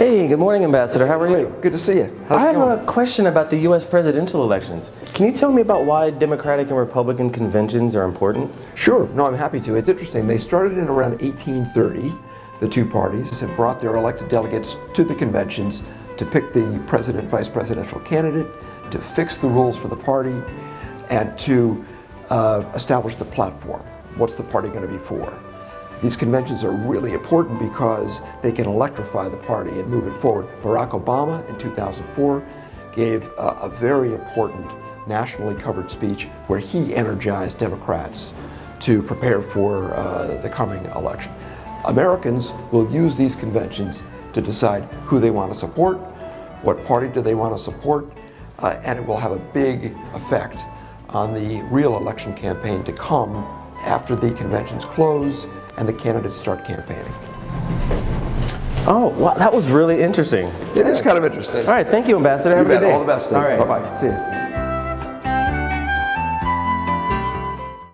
Hey, good morning, Ambassador. How are you? Good to see you. How's I have going? a question about the U.S. presidential elections. Can you tell me about why Democratic and Republican conventions are important? Sure. No, I'm happy to. It's interesting. They started in around 1830. The two parties have brought their elected delegates to the conventions to pick the president, vice presidential candidate, to fix the rules for the party, and to uh, establish the platform. What's the party going to be for? These conventions are really important because they can electrify the party and move it forward. Barack Obama in 2004 gave a, a very important nationally covered speech where he energized Democrats to prepare for uh, the coming election. Americans will use these conventions to decide who they want to support, what party do they want to support, uh, and it will have a big effect on the real election campaign to come after the conventions close and the candidates start campaigning. Oh, wow, that was really interesting. It is kind of interesting. All right, thank you, Ambassador. Have You a good bet. day. All the best. All right. Bye bye. See you.